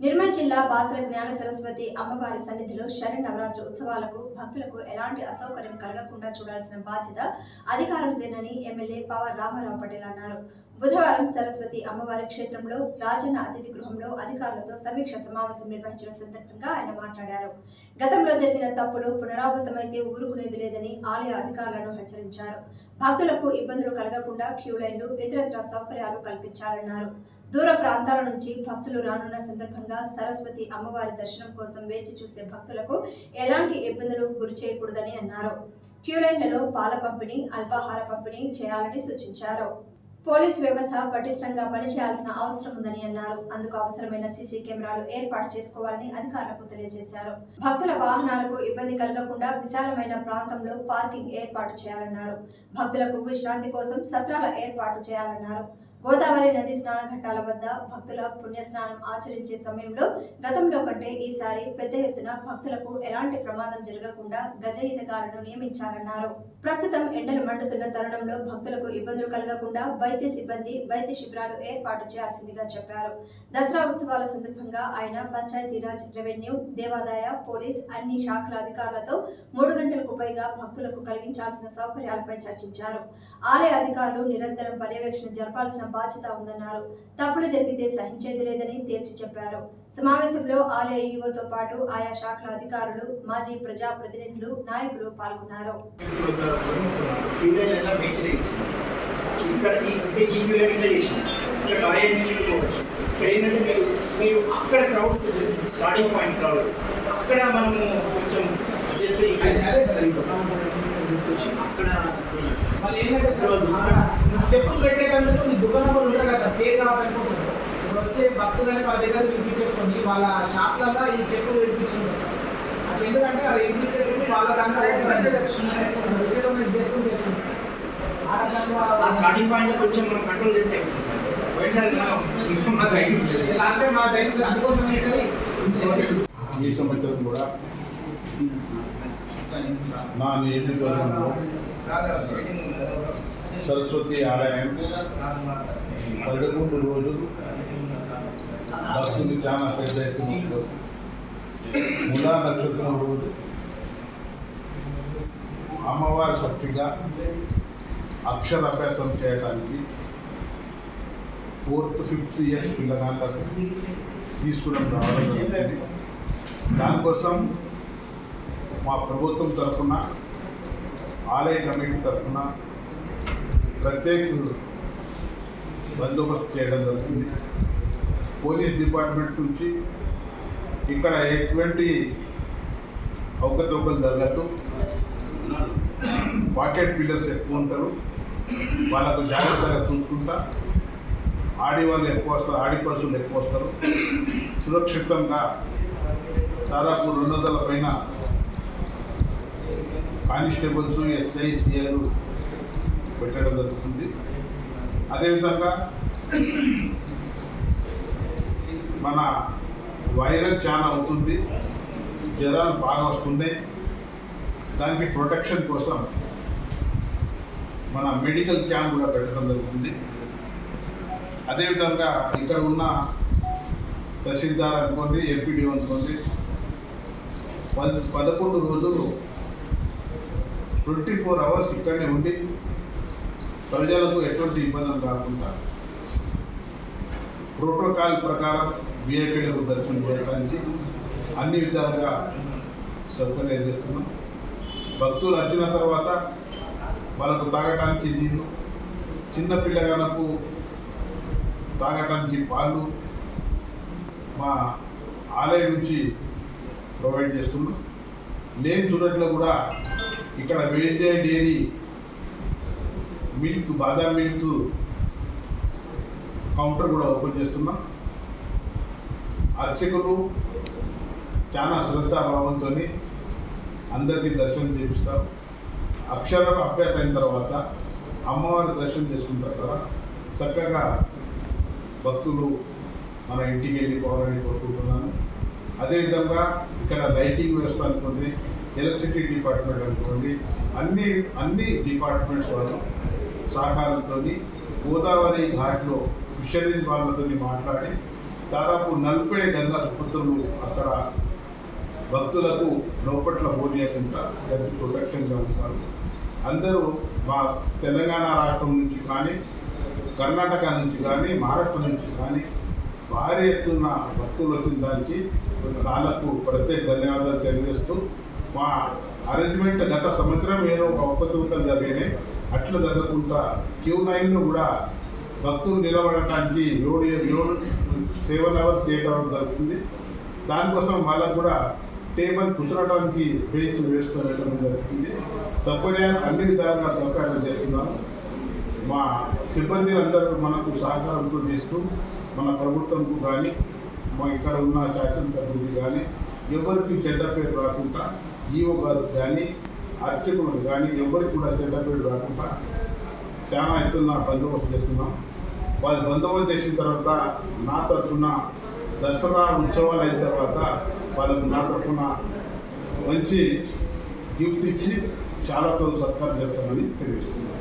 నిర్మల్ జిల్లా బాసర జ్ఞాన సరస్వతి అమ్మవారి సన్నిధిలో శరణ్ నవరాత్రి ఉత్సవాలకు భక్తులకు ఎలాంటి అసౌకర్యం కలగకుండా చూడాల్సిన బాధ్యత అధికారులదేనని ఎమ్మెల్యే పవర్ రామారావు పటేల్ అన్నారు. బుధవారం సరస్వతి అమ్మవారి క్షేత్రంలో రాజన్న అతిథి గృహంలో అధికారులతో సమీక్ష సమావేశం నిర్వహించిన సందర్భంగా ఆయన మాట్లాడారు. గతంలో జరిగిన తప్పులు పునరావృతమైతే ఊరుకునేది లేదని ఆలయ అధికారులను హెచ్చరించారు. భక్తులకు ఇబ్బందులు కలగకుండా క్యూ లైన్లు ఇతరత్ర సౌకర్యాలు కల్పించాలన్నారు. దూర ప్రాంతాల నుంచి భక్తులు రానున్న సందర్భంగా సరస్వతి అమ్మవారి దర్శనం కోసం వేచి చూసే భక్తులకు ఎలాంటి ఇబ్బందులు గురి చేయకూడదని అన్నారు. క్యూలైన్లలో పాల పంపిణీ అల్పాహార పంపిణీ చేయాలని సూచించారు. పోలీస్ వ్యవస్థ పటిష్టంగా పనిచేయాల్సిన అవసరం ఉందని అన్నారు. అందుకు అవసరమైన సీసీ కెమెరాలు ఏర్పాటు చేసుకోవాలని అధికారులకు తెలియజేశారు. భక్తుల వాహనాలకు ఇబ్బంది కలగకుండా విశాలమైన ప్రాంతంలో పార్కింగ్ ఏర్పాటు చేయాలన్నారు. భక్తులకు విశ్రాంతి కోసం సత్రాల ఏర్పాటు చేయాలన్నారు. గోదావరి నది స్నాన ఘట్టాల వద్ద భక్తుల పుణ్యస్నానం ఆచరించే సమయంలో గతంలో కంటే ఈసారి పెద్ద ఎత్తున భక్తులకు ఎలాంటి ప్రమాదం జరగకుండా గజ ఈతగాలను నియమించారన్నారు. ప్రస్తుతం ఎండలు మండుతున్న తరుణంలో భక్తులకు ఇబ్బందులు కలగకుండా వైద్య సిబ్బంది వైద్య శిబిరాలు ఏర్పాటు చేయాల్సిందిగా చెప్పారు. దసరా ఉత్సవాల సందర్భంగా ఆయన పంచాయతీరాజ్ రెవెన్యూ దేవాదాయ పోలీస్ అన్ని శాఖల అధికారులతో మూడు గంటలకు పైగా భక్తులకు కలిగించాల్సిన సౌకర్యాలపై చర్చించారు. ఆలయ అధికారులు నిరంతరం పర్యవేక్షణ జరపాల్సిన బాధ్యత ఉందన్నారు. తప్పులు జరిగితే సహించేది లేదని తేల్చి చెప్పారు. సమావేశంలో ఆలయ ఈవోతో పాటు ఆయా శాఖల అధికారులు మాజీ ప్రజా ప్రతినిధులు నాయకులు పాల్గొన్నారు. మీరు అక్కడ క్రౌడ్ స్టార్టింగ్ పాయింట్ క్రౌడ్ అక్కడ మనము కొంచెం చేస్తే తీసుకొచ్చి అక్కడ మళ్ళీ ఏంటంటే సార్ దుకాణం- చెప్పులు పెట్టేటందుకు మీ దుకాణం కూడా ఉంటారు కదా సార్ కావాలని కోసం ఇప్పుడు వచ్చే భక్తులని వాళ్ళ దగ్గర వినిపించేసుకోండి వాళ్ళ షాప్లలో ఈ చెప్పులు వినిపించుకుంటారు సార్. అట్లా ఎందుకంటే అలా వినిపించేసుకుని వాళ్ళ దాంట్లో విచ్చేటప్పుడు చేసుకుని చేసుకుంటారు సార్. ఆ స్టార్టింగ్ పాయింట్ కొంచెం మనం కంట్రోల్ చేస్తే లాస్ట్ టైం మాకు తెలుసు అందుకోసం సరే. ఈ సంవత్సరం కూడా నా నియోజకవర్గంలో సరస్వతి ఆలయం పదకొండు రోజులు బస్సులు చాలా పెద్ద ఎత్తున ఉంటారు. నక్షత్రం రోజు. అమ్మవారి శక్తిగా అక్షరాభ్యాసం చేయడానికి ఫోర్త్ ఫిఫ్త్ ఇయర్స్ పిల్లగాళ్ళకు తీసుకుని రావడం జరుగుతుంది దానికోసం మా ప్రభుత్వం తరఫున ఆలయ కమిటీ తరఫున ప్రత్యేక బందోబస్తు చేయడం జరుగుతుంది. పోలీస్ డిపార్ట్మెంట్ నుంచి ఇక్కడ ఎటువంటి అవకతవకలు జరగదు. పాకెట్ పిల్లర్స్ ఎక్కువ ఉంటారు. వాళ్ళకు జాగ్రత్తగా చూసుకుంటా. ఆడి వాళ్ళు ఎక్కువ వస్తారు ఆడి పశువులు ఎక్కువ వస్తారు. సురక్షితంగా దాదాపు రెండు వందల పైన కానిస్టేబుల్స్ ఎస్ఐ సిఐలు పెట్టడం జరుగుతుంది. అదేవిధంగా మన వైరస్ చాలా అవుతుంది. జ్వరాలు బాగా వస్తున్నాయి. దానికి ప్రొటెక్షన్ కోసం మన మెడికల్ క్యాంప్ కూడా పెట్టడం జరుగుతుంది. అదేవిధంగా ఇక్కడ ఉన్న తహసీల్దార్ అనుకోండి ఎంపీడీ అనుకోండి పద పదకొండు రోజులు ట్వంటీ ఫోర్ అవర్స్ ఇక్కడనే ఉండి ప్రజలకు ఎటువంటి ఇబ్బందులు కాకుండా ప్రోటోకాల్ ప్రకారం విఐపీలకు దర్శనం చేయడానికి అన్ని విధాలుగా సౌకర్యం చేస్తున్నాం భక్తులు వచ్చిన తర్వాత వాళ్ళకు తాగటానికి నీళ్ళు చిన్న పిల్లగాళ్ళకు తాగటానికి పాలు మా ఆలయం నుంచి ప్రొవైడ్ చేస్తున్నాం. లేని చూడట్లో కూడా ఇక్కడ వేజే dairy milk badam milk counter కూడా ఓపెన్ చేస్తున్నాం. అర్చకులు చాలా శ్రద్ధాభావంతో అందరికీ దర్శనం చేపిస్తారు అక్షరం అభ్యాసం అయిన తర్వాత అమ్మవారి దర్శనం చేసుకున్న తర్వాత చక్కగా భక్తులు మన ఇంటికి వెళ్ళిపోవాలని కోరుకుంటున్నాను. అదేవిధంగా ఇక్కడ లైటింగ్ వ్యవస్థ అనుకుంటే ఎలక్ట్రిసిటీ డిపార్ట్మెంట్ అనుకోండి అన్ని అన్ని డిపార్ట్మెంట్స్ వాళ్ళు సహకారంతో గోదావరి ఘాట్లో ఫిషరీస్ వాళ్ళతో మాట్లాడి దాదాపు నలభై గంగా పుత్రులు అక్కడ భక్తులకు లోపట్ల పోనీయకుండా దానికి ప్రొటెక్షన్గా ఉంటారు అందరూ మా తెలంగాణ రాష్ట్రం నుంచి కానీ కర్ణాటక నుంచి కానీ మహారాష్ట్ర నుంచి కానీ భారీ ఎత్తున భక్తులు వచ్చిన దానికి వాళ్ళకు ప్రత్యేక ధన్యవాదాలు తెలియజేస్తూ మా అరేంజ్మెంట్ గత సంవత్సరం ఏదో ఒక ఒప్పతుకలు జరిగినాయి అట్లా జరగకుండా క్యూ నైన్లో కూడా భక్తులు నిలబడటానికి ఏడు ఏడు సెవెన్ అవర్స్ ఎయిట్ జరుగుతుంది. దానికోసం వాళ్ళకు కూడా టేబుల్ కూర్చోడానికి బెంచ్ వేసుకోవడం జరుగుతుంది. తప్పనే అన్ని విధాలుగా సహకారం చేస్తున్నాను మా సిబ్బంది అందరూ మనకు సహకారంతో చేస్తూ మన ప్రభుత్వంకు కానీ మా ఇక్కడ ఉన్న శాసనసభ్యులకి కానీ ఎవరికి చెడ్డ పేరు రాకుండా ఈవో గారు కానీ అర్చకులకు కానీ ఎవరికి కూడా చెడ్డ పేరు రాకుండా చాలా ఎత్తున్న బందోబస్తు చేస్తున్నాం. వాళ్ళు బందోబస్తు చేసిన తర్వాత నా తరఫున దసరా ఉత్సవాలు అయిన తర్వాత వాళ్ళకు నా తరఫున మంచి గిఫ్ట్ ఇచ్చి చాలా రోజులు సత్కారం చేస్తామని తెలియజేస్తున్నాను